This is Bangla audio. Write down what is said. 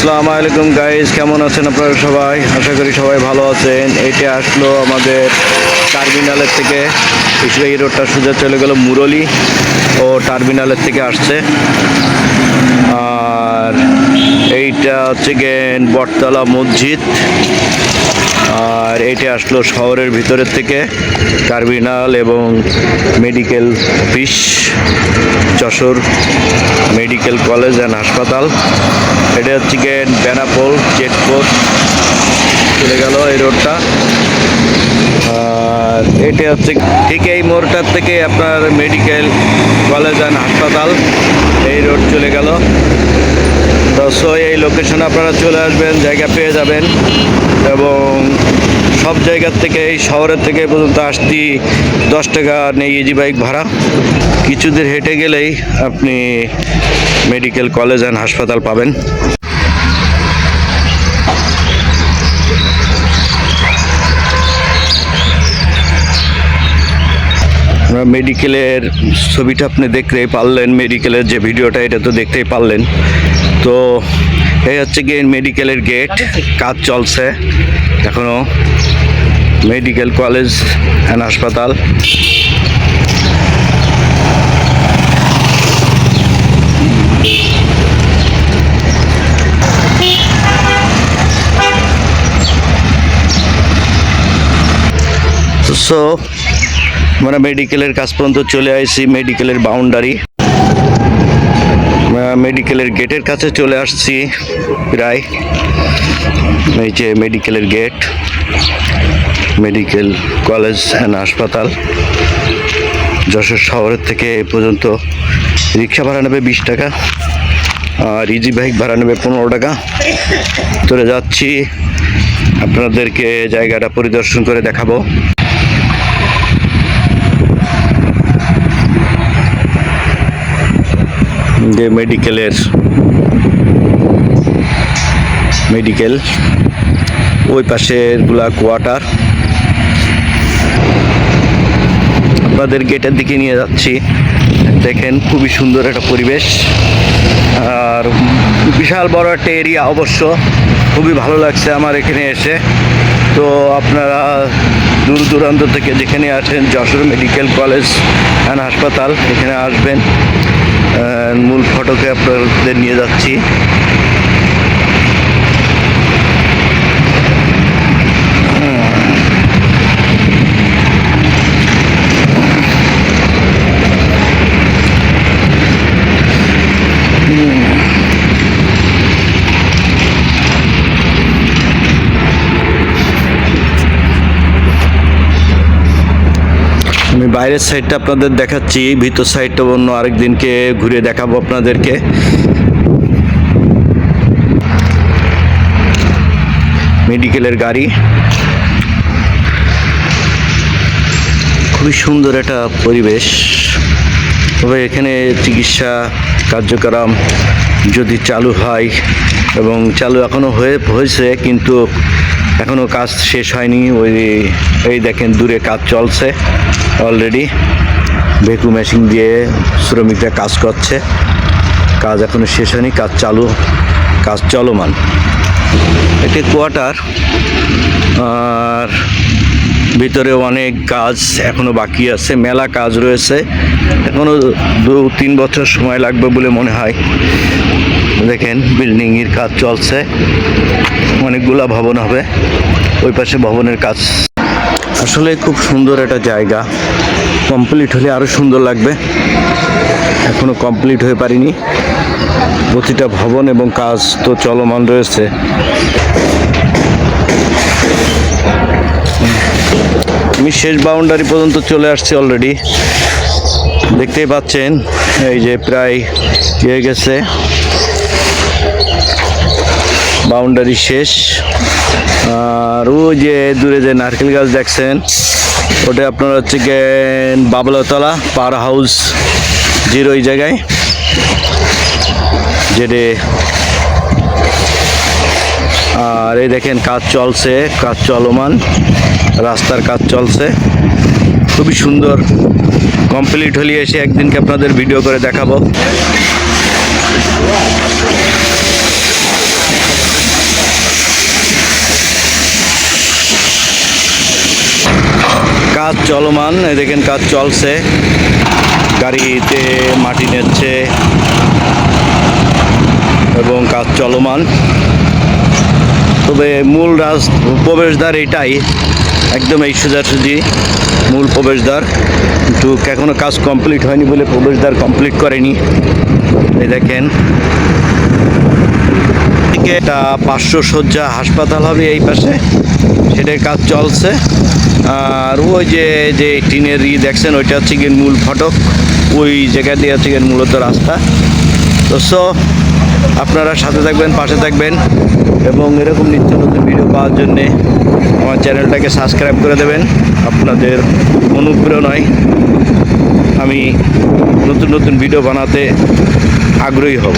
আসসালামু আলাইকুম গাইজ কেমন আছেন আপনারা সবাই? আশা করি সবাই ভালো আছেন। এটা আসলো আমাদের টার্মিনালের থেকে। এই রোডটা সোজা চলে গেল মুরলি। ও টার্মিনালের থেকে আসছে। আর এইটা হচ্ছে গেন বটতলা মসজিদ। আর এইটা আসলো শহরের ভিতরের থেকে। টার্মিনাল এবং medical office Jessore medical college and হাসপাতাল। এটা হচ্ছে গিয়ে বেনাপোল চেকপোস্ট চলে গেল এই রোডটা। আর এটা হচ্ছে ঠিক এই মোড়টার থেকে আপনার মেডিকেল কলেজ অ্যান্ড হাসপাতাল। এই রোড চলে গেল। তো সো এই লোকেশনে আপনারা চলে আসবেন, জায়গা পেয়ে যাবেন। এবং সব জায়গার থেকে এই শহরের থেকে পর্যন্ত আসতি দশ টাকা নেই ইজি বাইক ভাড়া। কিছুদিন হেঁটে গেলেই আপনি মেডিকেল কলেজ অ্যান্ড হাসপাতাল পাবেন। মেডিকেলের ছবিটা আপনি দেখতেই পারলেন মেডিকেলের যে ভিডিওটা এটা তো দেখতেই পারলেন। তো এই হচ্ছে গিয়ে মেডিকেলের গেট কাজ চলছে। এখনও মেডিকেল কলেজ অ্যান্ড হাসপাতাল। সো আমরা মেডিকেলের কাছ পর্যন্ত চলে আসছি, মেডিকেলের বাউন্ডারি মেডিকেলের গেটের কাছে চলে আসছি, প্রায়। এই যে মেডিকেলের গেট মেডিকেল কলেজ অ্যান্ড হাসপাতাল। যশোর শহরের থেকে এ পর্যন্ত রিক্সা ভাড়া নেবে বিশ টাকা আর ইজি বাইক ভাড়া নেবে পনেরো টাকা। চলে যাচ্ছি, আপনাদেরকে জায়গাটা পরিদর্শন করে দেখাবো। যে মেডিকেলের মেডিকেল, ওই পাশেরগুলা কোয়ার্টার। আপনাদের গেটের দিকে নিয়ে যাচ্ছি। দেখেন, খুবই সুন্দর একটা পরিবেশ। আর বিশাল বড় একটা এরিয়া অবশ্য। খুবই ভালো লাগছে আমার এখানে এসে। তো আপনারা দূর দূরান্ত থেকে যেখানে আছেন, যশোর মেডিকেল কলেজ অ্যান্ড হাসপাতাল, এখানে আসবেন। মূল ফটোকে আপনাদের নিয়ে যাচ্ছি। বাইরের সাইডটা আপনাদের দেখাচ্ছি, ভিতর সাইডটা অন্য আরেকদিনকে ঘুরে দেখাবো আপনাদেরকে। মেডিকেলের গাড়ি। খুবই সুন্দর একটা পরিবেশ। তবে এখানে চিকিৎসা কার্যক্রম যদি চালু হয় এবং চালু এখনও হয়ে, হয়েছে, কিন্তু এখনও কাজ শেষ হয়নি, ওই, এই দেখেন দূরে কাজ চলছে অলরেডি ভেকু মেশিন দিয়ে শ্রমিকরা কাজ করছে। কাজ এখনও শেষ হয়নি, কাজ চালু, কাজ চলমান। একটি কোয়ার্টার আর ভিতরে অনেক কাজ এখনও বাকি আছে, মেলা কাজ রয়েছে। এখনও দু তিন বছর সময় লাগবে বলে মনে হয়। দেখেন বিল্ডিং এর কাজ চলছে। অনেকগুলা ভবন হবে। ওই পাশে ভবনের কাজ। আসলে খুব সুন্দর একটা জায়গা। কমপ্লিট হলে আরও সুন্দর লাগবে। এখনও কমপ্লিট হয়ে পারিনি। প্রতিটা ভবন এবং কাজ তো চলমান রয়েছে। আমি শেষ বাউন্ডারি পর্যন্ত চলে আসছি অলরেডি দেখতেই পাচ্ছেন, এই যে প্রায় ইয়ে গেছে। বাউন্ডারি শেষ। আর ওই যে দূরে যে নারকেল গাছ দেখছেন, ওটা আপনার হচ্ছে বাবলাতলা পার হাউস জিরো ওই জায়গায়, যেটে আর এই দেখেন কাজ চলছে, কাজ চলমান, রাস্তার কাজ চলছে। খুবই সুন্দর কমপ্লিট হলে এসে একদিনকে আপনাদের ভিডিও করে দেখাবো। কাজ চলমান, এই দেখেন কাজ চলছে। গাড়িতে মাটি নিচ্ছে এবং কাজ চলমান। তবে মূল রাজ, প্রবেশদ্বার এটাই, একদম এই সোজাসুজি মূল প্রবেশদ্বার। কিন্তু এখনও কাজ কমপ্লিট হয়নি বলে প্রবেশদ্বার কমপ্লিট করেনি। এই দেখেন একটা পাঁচশো শয্যা হাসপাতাল হবে এই পাশে। সেটার কাজ চলছে। আর ওই যে যে টিনের ই দেখছেন, ওইটা হচ্ছে গিয়ে মূল ফটক। ওই জায়গা দিয়ে হচ্ছে গিয়ে মূলত রাস্তা। তো সো, আপনারা সাথে থাকবেন, পাশে থাকবেন। এবং এরকম নিত্য নতুন ভিডিও পাওয়ার জন্যে আমার চ্যানেলটাকে সাবস্ক্রাইব করে দেবেন। আপনাদের অনুপ্রেরণায় আমি নতুন নতুন ভিডিও বানাতে আগ্রহী হব।